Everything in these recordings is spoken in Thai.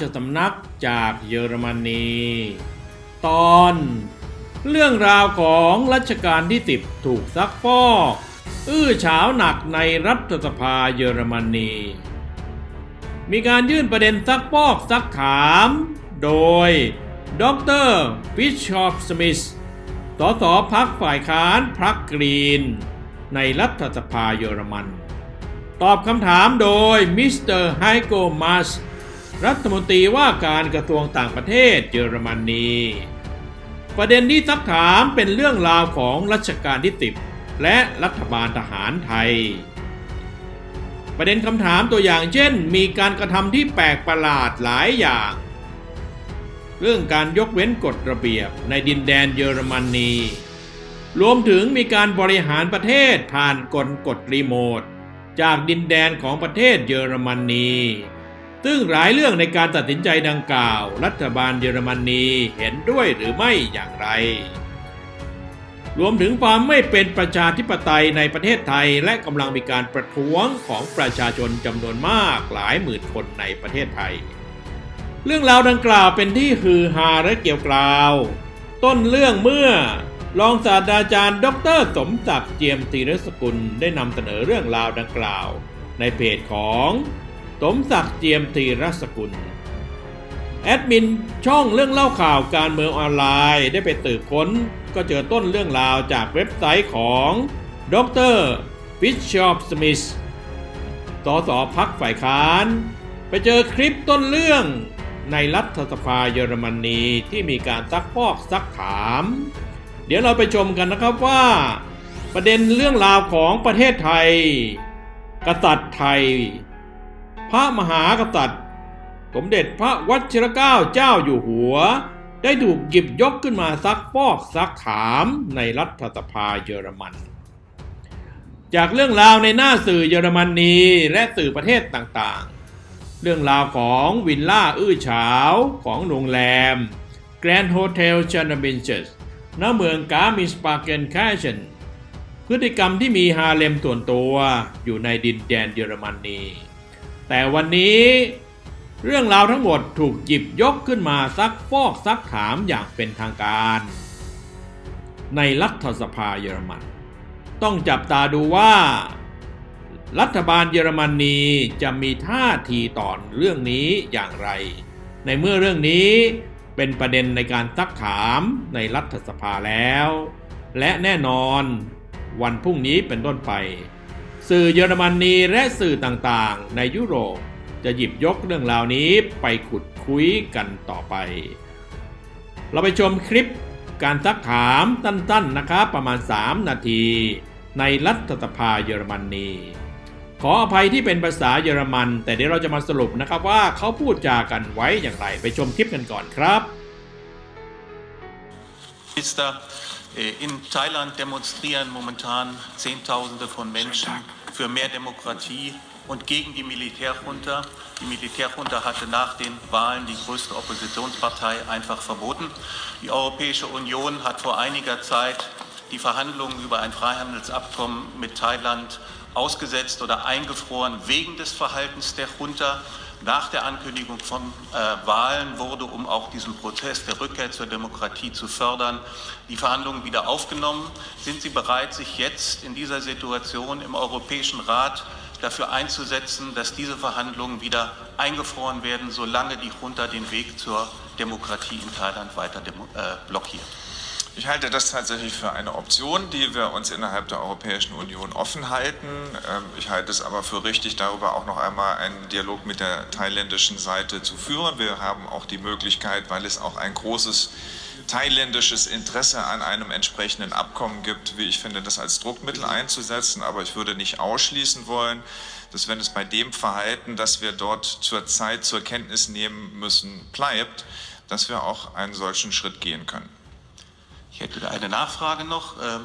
ชสำนักจากเยอรมนี ตอน เรื่องราวของรัชกาลที่10ถูกซักฟอก อื้อฉาวหนักในรัฐสภาเยอรมนี มีการยื่นประเด็นซักฟอกซักถาม โดยดรฟิชชอปสมิธสสพักฝ่ายค้านพักกรีน ในรัฐสภาเยอรมัน ตอบคำถามโดยมิสเตอร์ไฮโกมัส รัฐมนตรีว่าการกระทรวงต่างประเทศเยอรมนี ประเด็นที่ซักถามเป็นเรื่องราวของรัชกาลที่10และรัฐบาลทหารไทย ประเด็นคำถามตัวอย่างเช่น มีการกระทำที่แปลกประหลาดหลายอย่าง เรื่องการยกเว้นกฎระเบียบในดินแดนเยอรมนี รวมถึงมีการบริหารประเทศผ่านกลกฎรีโมท จากดินแดนของประเทศเยอรมนี ซึ่งหลายเรื่องในการตัดสินใจดังกล่าว รัฐบาลเยอรมนีเห็นด้วยหรือไม่อย่างไร รวมถึงความไม่เป็นประชาธิปไตยในประเทศไทยและกำลังมีการประท้วงของประชาชนจำนวนมากหลายหมื่นคนในประเทศไทย เรื่องราวดังกล่าวเป็นที่ฮือฮาและเกี่ยวกล่าว ต้นเรื่องเมื่อรองศาสตราจารย์ ดร สมศักดิ์เจียมธีรสกุลได้นำเสนอเรื่องราวดังกล่าว ในเพจของ สมศักดิ์เจียมธีรสกุล แอดมินช่องเรื่องเล่าข่าวการเมืองออนไลน์ได้ไปสืบค้น ก็เจอต้นเรื่องราวจากเว็บไซต์ของดรฟิชชอปสมิธสสพักฝ่ายค้าน ไปเจอคลิปต้นเรื่องในรัฐสภาเยอรมนีที่มีการซักฟอกซักถาม เดี๋ยวเราไปชมกันนะครับว่า ประเด็นเรื่องราวของประเทศไทย กษัตริย์ไทย พระมหากษัตริย์ สมเด็จพระวัชิรเกล้าเจ้าอยู่หัว ได้ถูกหยิบยกขึ้นมาซักฟอกซักถามในรัฐสภาเยอรมัน จากเรื่องราวในหน้าสื่อเยอรมนีและสื่อประเทศต่างๆ เรื่องราวของวิลล่าอื้อฉาวของโรงแรม Grand Hotel c h a n a b i n c h e s ณเมืองกามิสปาเกนแคชนพฤติกรรมที่มีฮาเลมส่วนตัวอยู่ในดินแดนเยอรมนี แต่วันนี้เรื่องราวทั้งหมดถูกหยิบยกขึ้นมาซักฟอกซักถามอย่างเป็นทางการ ในรัฐสภาเยอรมัน ต้องจับตาดูว่า รัฐบาลเยอรมนีจะมีท่าทีต่อเรื่องนี้อย่างไร ในเมื่อเรื่องนี้เป็นประเด็นในการซักถามในรัฐสภาแล้ว และแน่นอนวันพรุ่งนี้เป็นต้นไป สื่อเยอรมนีและสื่อต่างๆ ในยุโรปจะหยิบยกเรื่องราวนี้ไปขุดคุยกันต่อไป เราไปชมคลิปการซักถามสั้นๆนะครับประมาณ 3 นาที ในรัฐสภาเยอรมนีขออภัยที่เป็นภาษาเยอรมัน แต่เดี๋ยวเราจะมาสรุปนะครับว่าเขาพูดจากันไว้อย่างไร ไปชมคลิปกันก่อนครับ Minister, In Thailand demonstrieren momentan Zehntausende von Menschen für mehr Demokratie und gegen die Militärjunta. Die Militärjunta hatte nach den Wahlen die größte Oppositionspartei einfach verboten. Die Europäische Union hat vor einiger Zeit die Verhandlungen über ein Freihandelsabkommen mit Thailand ausgesetzt oder eingefroren wegen des Verhaltens der Junta. Nach der Ankündigung von äh, Wahlen wurde, um auch diesen Prozess der Rückkehr zur Demokratie zu fördern, die Verhandlungen wieder aufgenommen. Sind Sie bereit, sich jetzt in dieser Situation im Europäischen Rat dafür einzusetzen, dass diese Verhandlungen wieder eingefroren werden, solange die Junta den Weg zur Demokratie in Thailand weiter äh, blockiert? Ich halte das tatsächlich für eine Option, die wir uns innerhalb der Europäischen Union offen halten. Ähm, Ich halte es aber für richtig, darüber auch noch einmal einen Dialog mit der thailändischen Seite zu führen. Wir haben auch die Möglichkeit, weil es auch ein großes thailändisches Interesse an einem entsprechenden Abkommen gibt, wie ich finde, das als Druckmittel einzusetzen. Aber ich würde nicht ausschließen wollen, dass wenn es bei dem Verhalten, das wir dort zurzeit zur Kenntnis nehmen müssen, bleibt, dass wir auch einen solchen Schritt gehen können. Ich hätte eine Nachfrage noch. Ähm,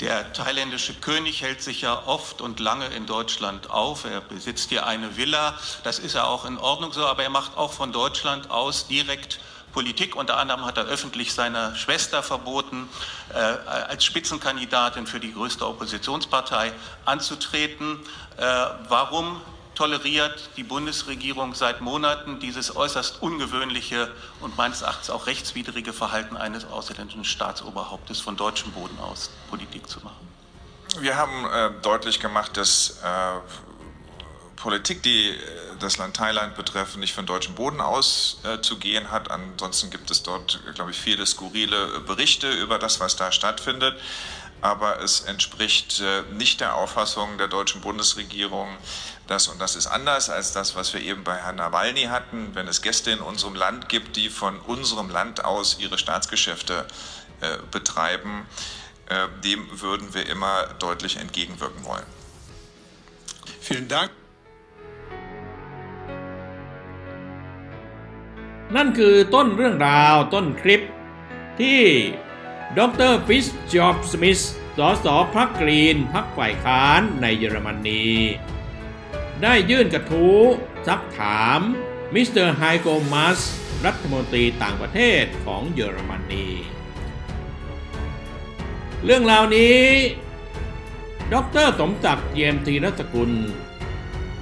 Der thailändische König hält sich ja oft und lange in Deutschland auf. Er besitzt hier eine Villa. Das ist ja auch in Ordnung so, aber er macht auch von Deutschland aus direkt Politik. Unter anderem hat er öffentlich seiner Schwester verboten, äh, als Spitzenkandidatin für die größte Oppositionspartei anzutreten. Äh, warum toleriert die Bundesregierung seit Monaten dieses äußerst ungewöhnliche und meines Erachtens auch rechtswidrige Verhalten eines ausländischen Staatsoberhauptes von deutschem Boden aus Politik zu machen. Wir haben äh, deutlich gemacht, dass äh, Politik, die äh, das Land Thailand betreffen, nicht von deutschem Boden aus äh, zu gehen hat. Ansonsten gibt es dort, glaube ich, viele skurrile Berichte über das, was da stattfindet Aber es entspricht äh, nicht der Auffassung der deutschen Bundesregierung, dass, und das ist anders als das, was wir eben bei Herrn Nawalny hatten, wenn es Gäste in unserem Land gibt, die von unserem Land aus ihre Staatsgeschäfte äh, betreiben, äh, dem würden wir immer deutlich entgegenwirken wollen. Vielen Dank. นั่นคือต้นเรื่องราวต้นคลิปที่ ดรฟิชจอบสมิธสสพักกรีนพักฝ่ายค้านในเยอรมนี ได้ยื่นกระทู้ซักถามมิสเตอร์ไฮโกมัสรัฐมนตรีต่างประเทศของเยอรมนี เรื่องราวนี้ ดรสมศักดิ์เยียมธีรสกุล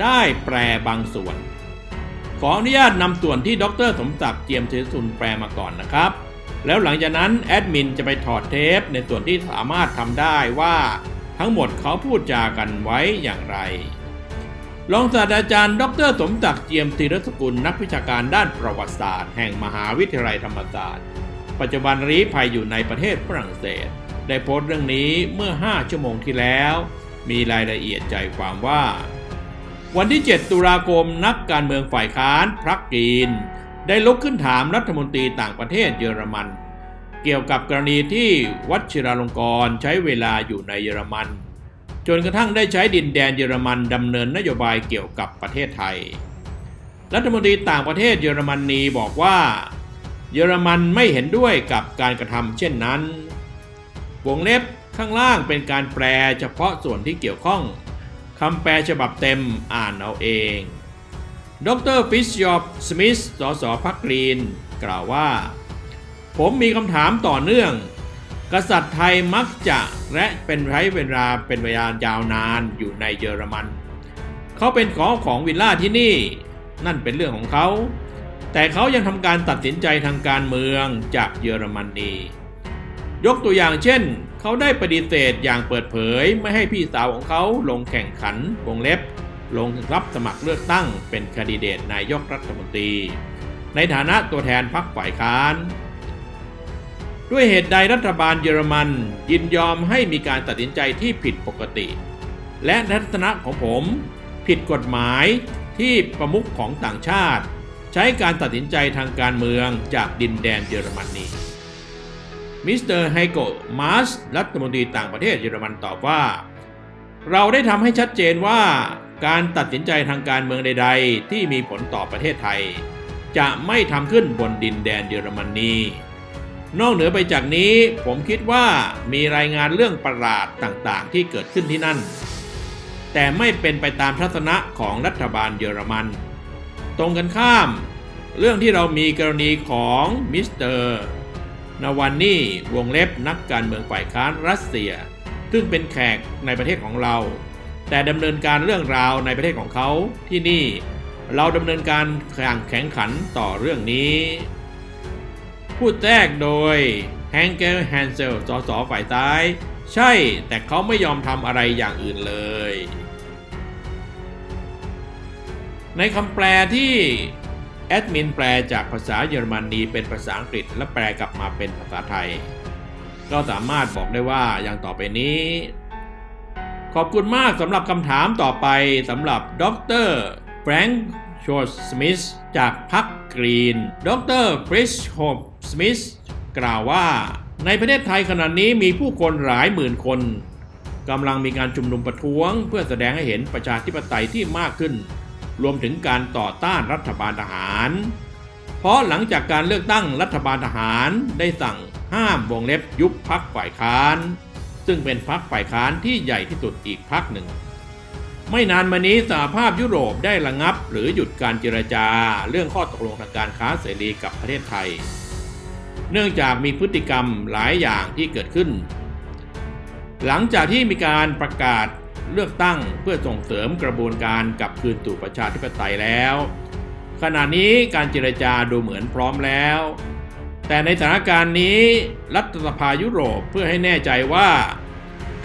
ได้แปลบางส่วน ขออนุญาตนำส่วนที่ดรสมศักดิ์เจียมเทสุนแปลมาก่อนนะครับ แล้วหลังจากนั้นแอดมินจะไปถอดเทปในส่วนที่สามารถทำได้ว่าทั้งหมดเขาพูดจากันไว้อย่างไร รองศาสตราจารย์ ดรสมศักดิ์เจียมธีรสกุลนักวิชาการด้านประวัติศาสตร์ แห่งมหาวิทยาลัยธรรมศาสตร์ ปัจจุบันรีภัยอยู่ในประเทศฝรั่งเศส ได้โพสต์เรื่องนี้เมื่อ 5 ชั่วโมงที่แล้ว มีรายละเอียดใจความว่า วันที่ 7 ตุลาคมนักการเมืองฝ่ายค้านพรรคกรีน ได้ลุกขึ้นถามรัฐมนตรีต่างประเทศเยอรมัน เกี่ยวกับกรณีที่วัชิราลงกรใช้เวลาอยู่ในเยอรมัน จนกระทั่งได้ใช้ดินแดนเยอรมันดำเนินนโยบายเกี่ยวกับประเทศไทย รัฐมนตรีต่างประเทศเยอรมนีบอกว่า เยอรมันไม่เห็นด้วยกับการกระทำเช่นนั้น วงเล็บข้างล่างเป็นการแปลเฉพาะส่วนที่เกี่ยวข้องคำแปลฉบับเต็มอ่านเอาเอง ดรฟิชยอปสมิธสสพักกรีน กล่าวว่า ผมมีคำถามต่อเนื่อง กษัตริย์ไทยมักจะและเป็นใช้เวลาเป็นเวลายาวนานอยู่ในเยอรมัน เขาเป็นขอของวิลล่าที่นี่ นั่นเป็นเรื่องของเขา แต่เขายังทำการตัดสินใจทางการเมืองจากเยอรมนียกตัวอย่างเช่น เขาได้ปฏิเสธอย่างเปิดเผยไม่ให้พี่สาวของเขาลงแข่งขันวงเล็บ ลงรับสมัครเลือกตั้งเป็นคนดิเดตนายกรัฐมนตรี ในฐานะตัวแทนพรรคฝ่ายค้าน ด้วยเหตุใดรัฐบาลเยอรมัน ยินยอมให้มีการตัดสินใจที่ผิดปกติ และทัศนะของผม ผิดกฎหมายที่ประมุขของต่างชาติ ใช้การตัดสินใจทางการเมืองจากดินแดนเยอรมนีมิสเตอร์ไฮโกมาสรัฐมนตรีต่างประเทศเยอรมันตอบว่า เราได้ทำให้ชัดเจนว่า การตัดสินใจทางการเมืองใด ๆ ที่มีผลต่อประเทศไทย จะไม่ทำขึ้นบนดินแดนเยอรมนีนอกเหนือไปจากนี้ผมคิดว่ามีรายงานเรื่องประหลาดต่างๆ ที่เกิดขึ้นที่นั่น แต่ไม่เป็นไปตามทัศนะของรัฐบาลเยอรมัน ตรงกันข้าม เรื่องที่เรามีกรณีของมิสเตอร์นาวานี่วงเล็บนักการเมืองฝ่ายค้านรัสเซีย ซึ่งเป็นแขกในประเทศของเรา แต่ดำเนินการเรื่องราวในประเทศของเขาที่นี่ เราดำเนินการแข่งแข่งขันต่อเรื่องนี้ พูดแทรกโดยแฮงเกลแฮนเซลสสฝ่ายซ้าย ใช่แต่เขาไม่ยอมทำอะไรอย่างอื่นเลย ในคำแปลที่แอดมินแปลจากภาษาเยอรมนีเป็นภาษาอังกฤษและแปลกลับมาเป็นภาษาไทย ก็สามารถบอกได้ว่าอย่างต่อไปนี้ ขอบคุณมากสำหรับคำถามต่อไปสำหรับดรแฟรงค์ชอร์สมิธจากพรรคกรีน ดรฟริชโฮปสมิธกล่าวว่า ในประเทศไทยขณะนี้มีผู้คนหลายหมื่นคนกำลังมีการชุมนุมประท้วง เพื่อแสดงให้เห็นประชาธิปไตยที่มากขึ้น รวมถึงการต่อต้านรัฐบาลทหาร เพราะหลังจากการเลือกตั้งรัฐบาลทหารได้สั่งห้ามวงเล็บยุบพักฝ่ายค้าน ซึ่งเป็นพักฝ่ายค้านที่ใหญ่ที่สุดอีกพักหนึ่ง ไม่นานมานี้สหภาพยุโรปได้ระงับ หรือหยุดการเจรจาเรื่องข้อตกลงทางการค้าเสรีกับประเทศไทย เนื่องจากมีพฤติกรรมหลายอย่างที่เกิดขึ้น หลังจากที่มีการประกาศเลือกตั้งเพื่อส่งเสริมกระบวนการกลับคืนสู่ประชาธิปไตยแล้ว ขณะนี้การเจรจาดูเหมือนพร้อมแล้ว แต่ในสถานการณ์นี้รัฐสภายุโรปเพื่อให้แน่ใจว่า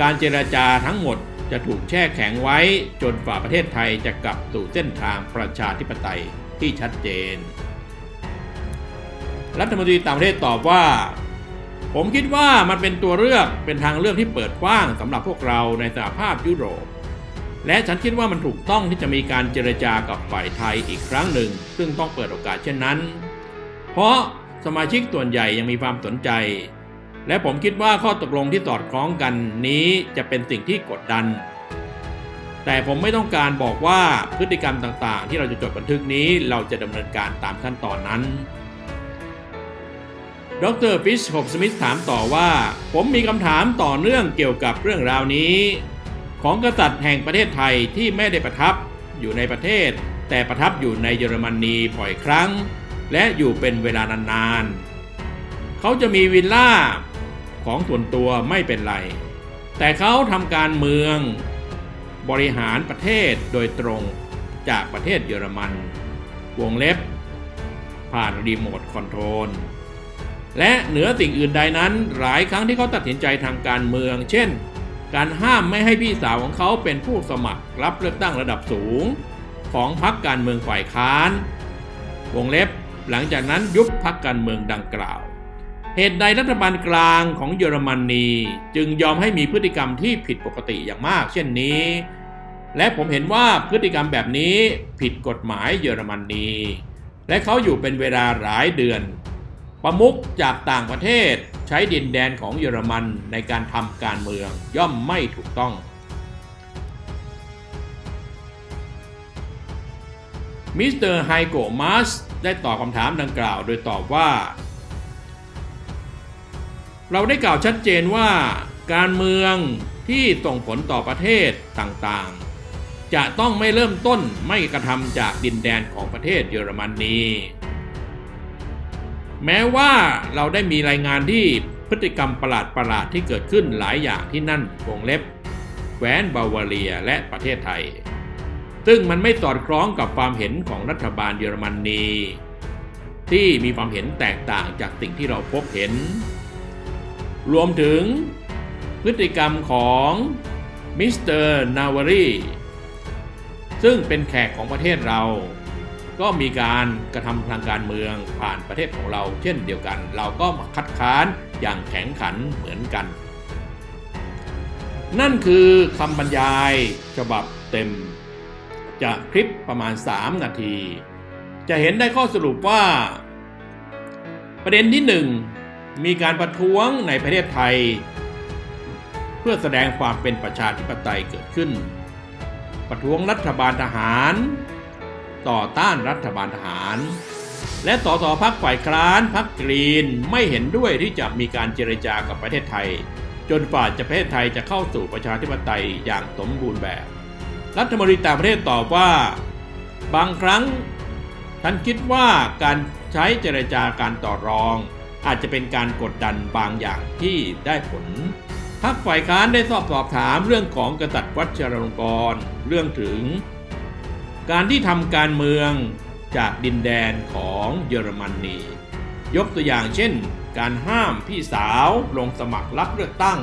การเจรจาทั้งหมดจะถูกแช่แข็งไว้จนฝ่าประเทศไทยจะกลับสู่เส้นทางประชาธิปไตยที่ชัดเจน รัฐมนตรีต่างประเทศตอบว่า ผมคิดว่ามันเป็นตัวเลือกเป็นทางเลือกที่เปิดกว้างสำหรับพวกเราในสหภาพยุโรป และฉันคิดว่ามันถูกต้องที่จะมีการเจรจากับฝ่ายไทยอีกครั้งหนึ่ง ซึ่งต้องเปิดโอกาสเช่นนั้น เพราะ สมาชิกส่วนใหญ่ยังมีความสนใจ และผมคิดว่าข้อตกลงที่สอดคล้องกันนี้จะเป็นสิ่งที่กดดัน แต่ผมไม่ต้องการบอกว่าพฤติกรรมต่างๆ ที่เราจะจดบันทึกนี้เราจะดำเนินการตามขั้นตอนนั้นดรฟิชโฮปสมิธถามต่อว่า ผมมีคำถามต่อเนื่องเกี่ยวกับเรื่องราวนี้ ของกษัตริย์แห่งประเทศไทยที่ไม่ได้ประทับอยู่ในประเทศ แต่ประทับอยู่ในเยอรมนีบ่อยครั้ง และอยู่เป็นเวลานานๆ เขาจะมีวิลล่าของส่วนตัวไม่เป็นไร แต่เขาทำการเมือง บริหารประเทศโดยตรงจากประเทศเยอรมัน วงเล็บ ผ่านรีโมทคอนโทรล และเหนือสิ่งอื่นใดนั้น หลายครั้งที่เขาตัดสินใจทางการเมือง เช่น การห้ามไม่ให้พี่สาวของเขาเป็นผู้สมัครรับเลือกตั้งระดับสูง ของพรรคการเมืองฝ่ายค้าน วงเล็บ หลังจากนั้นยุบพรรคการเมืองดังกล่าว เหตุใดรัฐบาลกลางของเยอรมนนีจึงยอมให้มีพฤติกรรมที่ผิดปกติอย่างมาก เช่นนี้ และผมเห็นว่าพฤติกรรมแบบนี้ผิดกฎหมายเยอรมนนี และเขาอยู่เป็นเวลาหลายเดือน ประมุขจากต่างประเทศใช้ดินแดนของเยอรมันในการทำการเมืองย่อมไม่ถูกต้องมิสเตอร์ไฮโกมัส ได้ตอบคำถามดังกล่าวโดยตอบว่า เราได้กล่าวชัดเจนว่า การเมืองที่ส่งผลต่อประเทศต่างๆ จะต้องไม่เริ่มต้นไม่กระทำจากดินแดนของประเทศเยอรมนีแม้ว่าเราได้มีรายงานที่พฤติกรรมประหลาดๆที่เกิดขึ้นหลายอย่างที่นั่นวงเล็บแคว้นบาวาเรียและประเทศไทย ซึ่งมันไม่สอดคล้องกับความเห็นของรัฐบาลเยอรมนีที่มีความเห็นแตกต่างจากสิ่งที่เราพบเห็น รวมถึงพฤติกรรมของมิสเตอร์นาวารีซึ่งเป็นแขกของประเทศเรา ก็มีการกระทำทางการเมืองผ่านประเทศของเราเช่นเดียวกัน เราก็มาคัดค้านอย่างแข็งขันเหมือนกัน นั่นคือคำบรรยายฉบับเต็ม จากคลิปประมาณ 3 นาที จะเห็นได้ข้อสรุปว่า ประเด็นที่ 1 มีการประท้วงในประเทศไทย เพื่อแสดงความเป็นประชาธิปไตยเกิดขึ้น ประท้วงรัฐบาลทหาร ต่อต้านรัฐบาลทหาร และสสพักฝ่ายค้านพักกรีนไม่เห็นด้วยที่จะมีการเจรจากับประเทศไทย จนฝ่าจะประเทศไทยจะเข้าสู่ประชาธิปไตยอย่างสมบูรณ์แบบ รัฐมนตรีต่างประเทศตอบว่า บางครั้งฉันคิดว่าการใช้เจรจาการต่อรอง อาจจะเป็นการกดดันบางอย่างที่ได้ผลพักฝ่ายค้านได้สอบสอบถามเรื่องของกษัตริย์วัชรลงกรเรื่องถึง การที่ทำการเมืองจากดินแดนของเยอรมนนี ยกตัวอย่างเช่น การห้ามพี่สาวลงสมัครรับเลือกตั้ง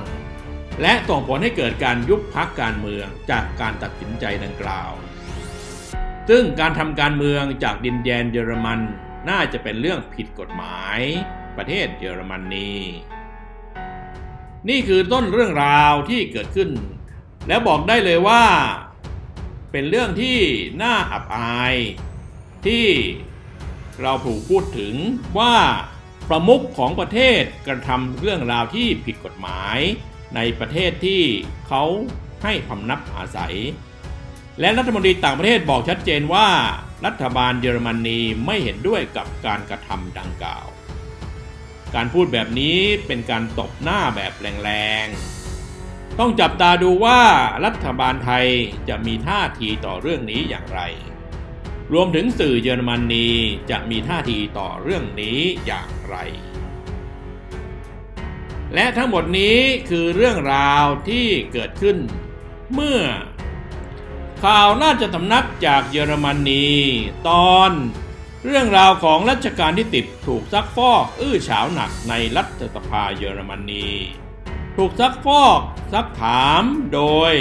และส่งผลให้เกิดการยุบพักการเมืองจากการตัดสินใจดังกล่าว ซึ่งการทำการเมืองจากดินแดนเยอรมันน่าจะเป็นเรื่องผิดกฎหมาย ประเทศเยอรมนนีนี่คือต้นเรื่องราวที่เกิดขึ้น แล้วบอกได้เลยว่า เป็นเรื่องที่น่าอับอาย ที่เราถูกพูดถึงว่าประมุขของประเทศกระทำเรื่องราวที่ผิดกฎหมาย ในประเทศที่เขาให้พำนับอาศัย และรัฐมนตรีต่างประเทศบอกชัดเจนว่า รัฐบาลเยอรมนีไม่เห็นด้วยกับการกระทำดังกล่าว การพูดแบบนี้เป็นการตบหน้าแบบแรงๆ ต้องจับตาดูว่ารัฐบาลไทยจะมีท่าทีต่อเรื่องนี้อย่างไร รวมถึงสื่อเยอรมนีจะมีท่าทีต่อเรื่องนี้อย่างไร และทั้งหมดนี้คือเรื่องราวที่เกิดขึ้น เมื่อ ข่าวราชสำนักจากเยอรมนี ตอนเรื่องราวของรัชกาลที่10ถูกซักฟอกอื้อฉาวหนักในรัฐสภาเยอรมนี ถูกซักฟอกซักถามโดย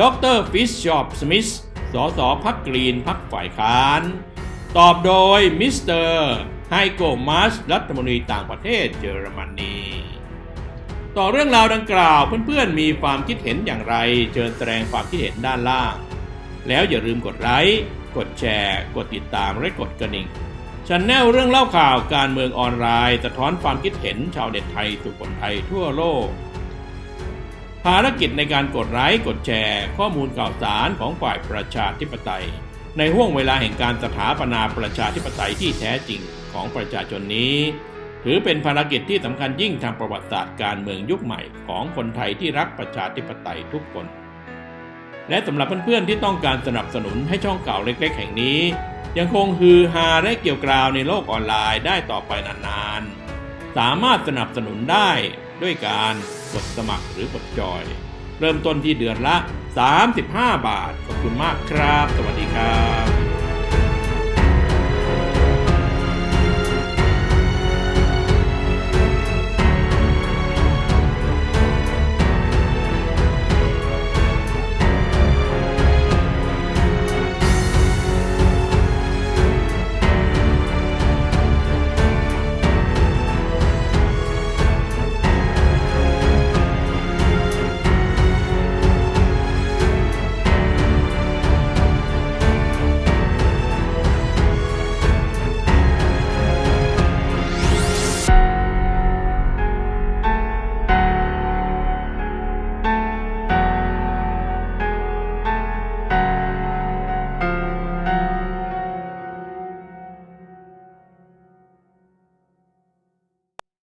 ดรฟิชชอปสมิธสสพักกรีนพักฝ่ายค้าน ตอบโดยมิสเตอร์ไฮโกมัสรัฐมนตรีต่างประเทศเยอรมนี ต่อเรื่องราวดังกล่าวเพื่อนๆมีความคิดเห็นอย่างไร เชิญแสดงความคิดเห็นด้านล่าง แล้วอย่าลืมกดไลค์กดแชร์ กดติดตามและกดกระดิ่งชันแนลเรื่องเล่าข่าวการเมืองออนไลน์สะท้อนความคิดเห็นชาวเน็ตไทยสู่คนไทยทั่วโลก ภารกิจในการกดไลค์กดแชร์ ข้อมูลข่าวสารของฝ่ายประชาธิปไตย ในห่วงเวลาแห่งการสถาปนาประชาธิปไตยที่แท้จริงของประชาชนนี้ ถือเป็นภารกิจที่สำคัญยิ่งทางประวัติศาสตร์การเมืองยุคใหม่ของคนไทยที่รักประชาธิปไตยทุกคน และสำหรับเพื่อนๆที่ต้องการสนับสนุนให้ช่องเก่าเล็ก ๆ แห่งนี้ ยังคงฮือฮาและเกี่ยวกราวในโลกออนไลน์ได้ต่อไปนานๆ สามารถสนับสนุนได้ด้วยการกดสมัครหรือกดจอย เริ่มต้นที่เดือนละ 35 บาท ขอบคุณมากครับ สวัสดีครับ